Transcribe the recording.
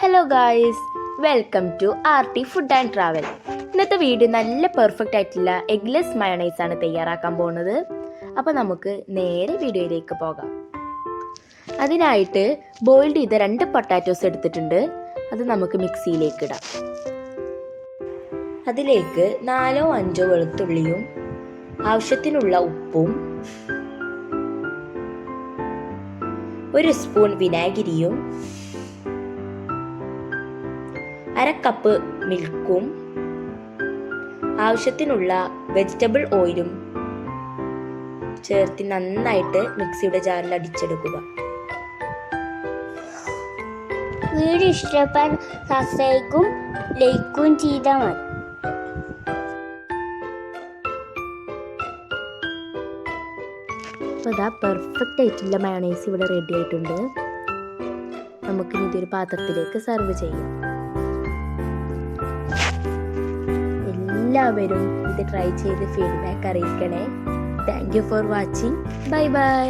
Hello guys welcome to R T food and travel ഇന്നത്തെ video നല്ല perfect ആയിട്ടുള്ള eggless mayonnaise ആണ് തയ്യാറാക്കാൻ പോകുന്നത്. അപ്പോൾ നമുക്ക് നേരെ വീഡിയോയിലേക്ക് പോകാം. അതിനായിട്ട് ബോയിൽഡ് ചെയ്ത രണ്ട് പൊട്ടാറ്റോസ് എടുത്തിട്ടുണ്ട്. അത് നമുക്ക് മിക്സിയിലേക്ക് ഇടാം. അതിലേക്ക് നാലോ അഞ്ചോ വെളുത്തുള്ളിയും ആവശ്യത്തിനുള്ള ഉപ്പും ഒരു സ്പൂൺ വിനാഗിരിയും അര കപ്പ് മിൽക്കും ആവശ്യത്തിനുള്ള വെജിറ്റബിൾ ഓയിലും ചേർത്ത് നന്നായിട്ട് മിക്സിയുടെ ജാറിൽ അടിച്ചെടുക്കുക. വീഡിയോ ഇഷ്ടപ്പെടാൻ സബ്സ്ക്രൈബും ലൈക്കും ചെയ്താൽ മതി. അപ്പോൾ ഇതാ പെർഫെക്റ്റ് ആയിട്ടുള്ള മയണൈസ് ഇവിടെ റെഡി ആയിട്ടുണ്ട്. നമുക്കിനി ഇതൊരു പാത്രത്തിലേക്ക് സെർവ് ചെയ്യാം. എല്ലാവരും ഇത് ട്രൈ ചെയ്ത് feedback അറിയിക്കണേ. Thank you for watching bye bye